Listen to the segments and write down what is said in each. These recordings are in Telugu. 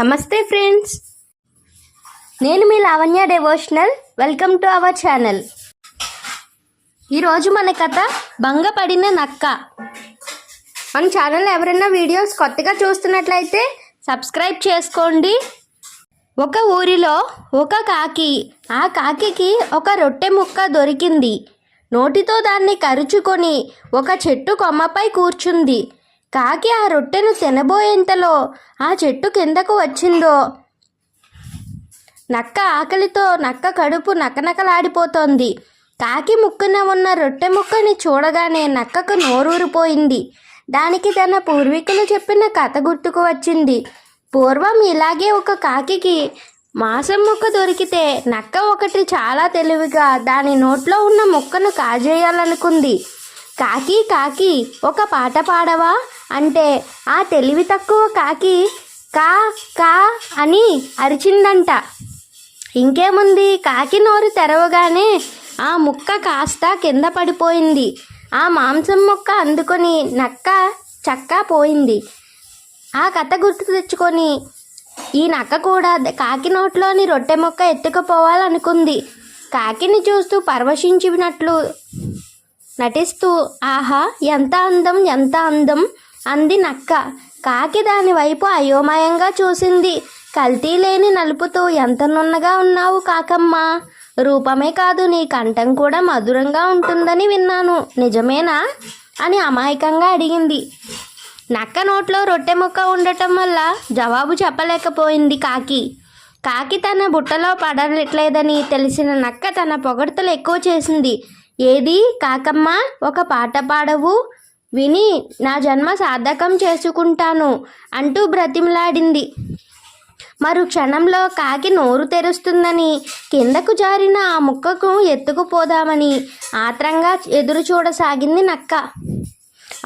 నమస్తే ఫ్రెండ్స్. నేను మీ Lavanya devotional welcome to our channel ఈరోజు మన కథ భంగపడిన నక్క. మన ఛానల్ ఎవరైనా వీడియోస్ కొత్తగా చూస్తున్నట్లయితే సబ్స్క్రైబ్ చేసుకోండి. ఒక ఊరిలో ఒక కాకి ఆ కాకికి ఒక రొట్టె ముక్క దొరికింది. నోటితో దాన్ని కరుచుకొని ఒక చెట్టు కొమ్మపై కూర్చుంది. కాకి ఆ రొట్టెను తినబోయేంతలో ఆ చెట్టు కిందకు వచ్చిందో. నక్క ఆకలితో నక్క కడుపు నకనకలాడిపోతోంది. కాకి ముక్కున ఉన్న రొట్టె ముక్కని చూడగానే నక్కకు నోరూరిపోయింది. దానికి తన పూర్వీకులు చెప్పిన కథ గుర్తుకు వచ్చింది. పూర్వం ఇలాగే ఒక కాకికి మాంసం ముక్క దొరికితే నక్క ఒకటి చాలా తెలివిగా దాని నోట్లో ఉన్న ముక్కను కాజేయాలనుకుంది. కాకి కాకి ఒక పాట పాడవా? అంటే ఆ తెలివి తక్కువ కాకి కా కా అని అరిచిందంట. ఇంకేముంది? కాకి నోరు తెరవగానే ఆ ముక్క కాస్త కింద పడిపోయింది. ఆ మాంసం ముక్క అందుకొని నక్క చక్క పోయింది. ఆ కథ గుర్తు తెచ్చుకొని ఈ నక్క కూడా కాకి నోట్లోని రొట్టె ముక్క ఎత్తుకుపోవాలనుకుంది. కాకిని చూస్తూ పరవశించినట్లు నటిస్తూ ఆహా ఎంత అందం ఎంత అందం! అంది నక్క కాకి దాని వైపు అయోమయంగా చూసింది. కల్తీ లేని నలుపుతో ఎంత నున్నగా ఉన్నావు కాకమ్మ? రూపమే కాదు నీ కంఠం కూడా మధురంగా ఉంటుందని విన్నాను. నిజమేనా? అని అమాయకంగా అడిగింది. నక్క నోట్లో రొట్టె ముక్క ఉండటం వల్ల జవాబు చెప్పలేకపోయింది కాకి. కాకి తన బుట్టలో పడట్లేదని తెలిసిన నక్క తన పొగడ్తలు ఎక్కువ చేసింది. ఏది కాకమ్మ? ఒక పాట పాడవు. విని నా జన్మ సార్థకం చేసుకుంటాను అంటూ బ్రతిమలాడింది. మరు క్షణంలో కాకి నోరు తెరుస్తుందని కిందకు జారిన ఆ ముక్కకు ఎత్తుకుపోదామని ఆత్రంగా ఎదురు చూడసాగింది నక్క.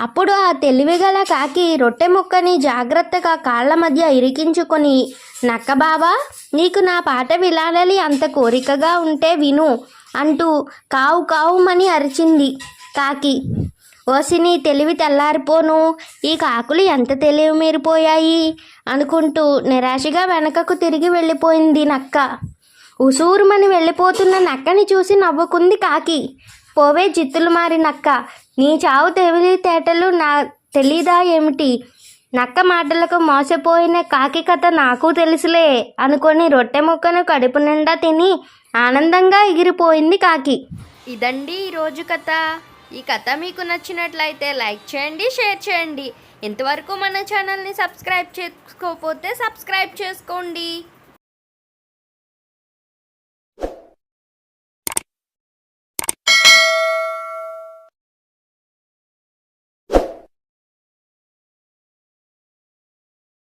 అప్పుడు ఆ తెలివిగల కాకి రొట్టె ముక్కని జాగ్రత్తగా కాళ్ళ మధ్య ఇరికించుకొని నక్క బావా నీకు నా పాట వినాలని అంత కోరికగా ఉంటే విను అంటూ కావు కావుమని అరిచింది కాకి. ఓసిని తెలివి తెల్లారిపోను. ఈ కాకులు ఎంత తెలివి మీరిపోయాయి? అనుకుంటూ నిరాశగా వెనకకు తిరిగి వెళ్ళిపోయింది నక్క. ఉసూరుమని వెళ్ళిపోతున్న నక్కని చూసి నవ్వుకుంది కాకి. పోవే జిత్తులు మారి నక్క. నీ చావు తెలివితేటలు నా తెలీదా ఏమిటి? నక్క మాటలకు మోసపోయిన కాకి కథ నాకు తెలుసులే అనుకొని రొట్టె ముక్కను కడుపు నిండా తిని ఆనందంగా ఎగిరిపోయింది కాకి. ఇదండి ఈరోజు కథ. ఈ కథ మీకు నచ్చినట్లయితే లైక్ చేయండి షేర్ చేయండి. ఇంతవరకు మన ఛానల్ని సబ్స్క్రైబ్ చేసుకోకపోతే సబ్స్క్రైబ్ చేసుకోండి.